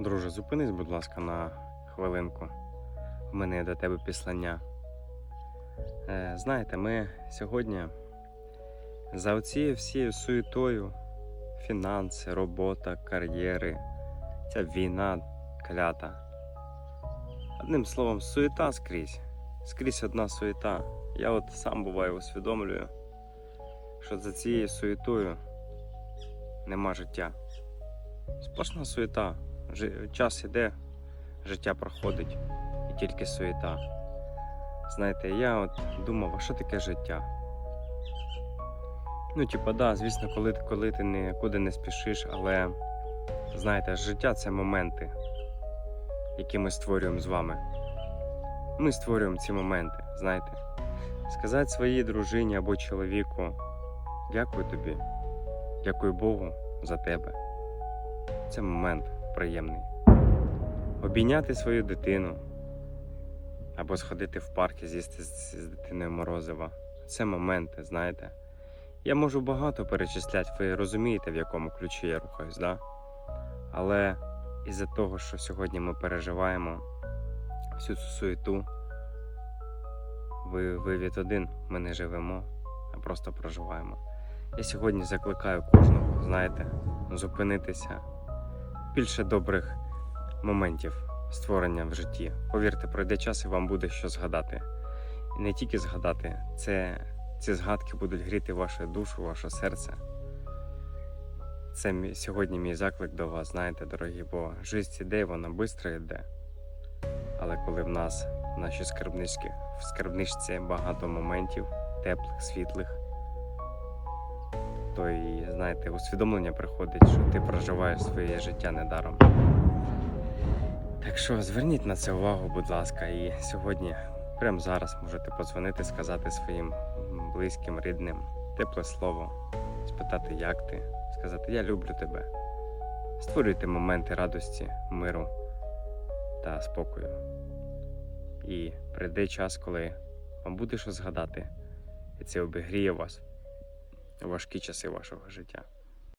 Друже, зупинись, будь ласка, на хвилинку. У мене до тебе післання. Е, знаєте, ми сьогодні за оцією всією суєтою, фінанси, робота, кар'єри, ця війна клята. Одним словом, суєта скрізь. Скрізь одна суєта. Я от сам буваю усвідомлюю, що за цією суєтою нема життя. Сплошна суєта. Час іде, життя проходить і тільки суєта. Знаєте, я от думав, а що таке життя? Ну, типа, да, звісно, коли, ти- коли ти нікуди не спішиш, але знаєте, життя це моменти, які ми створюємо з вами. Ми створюємо ці моменти, знаєте. Сказати своїй дружині або чоловіку дякую тобі, дякую Богу за тебе. Це момент приємний. Обійняти свою дитину або сходити в парк і з'їсти з, дитиною морозива. Це моменти, знаєте. Я можу багато перечисляти, ви розумієте, в якому ключі я рухаюсь, да? Але із-за того, що сьогодні ми переживаємо всю цю суету, ви, ви один, ми не живемо, а просто проживаємо. Я сьогодні закликаю кожного, знаєте, зупинитися. Більше добрих моментів створення в житті. Повірте, пройде час і вам буде що згадати. І не тільки згадати, це, ці згадки будуть гріти вашу душу, ваше серце. Це мій, сьогодні мій заклик до вас, знаєте, дорогі, бо життя іде, вона швидко йде. Але коли в нас в нашій скарбничці, в скарбничці багато моментів, теплих, світлих, то і знаєте, усвідомлення приходить, що ти проживаєш своє життя недаром. Так що зверніть на це увагу, будь ласка, і сьогодні, прямо зараз, можете подзвонити, сказати своїм близьким, рідним тепле слово, спитати, як ти, сказати Я люблю тебе. Створюйте моменти радості, миру та спокою. І прийде час, коли вам буде що згадати, і це обігріє вас важкі часи вашого життя.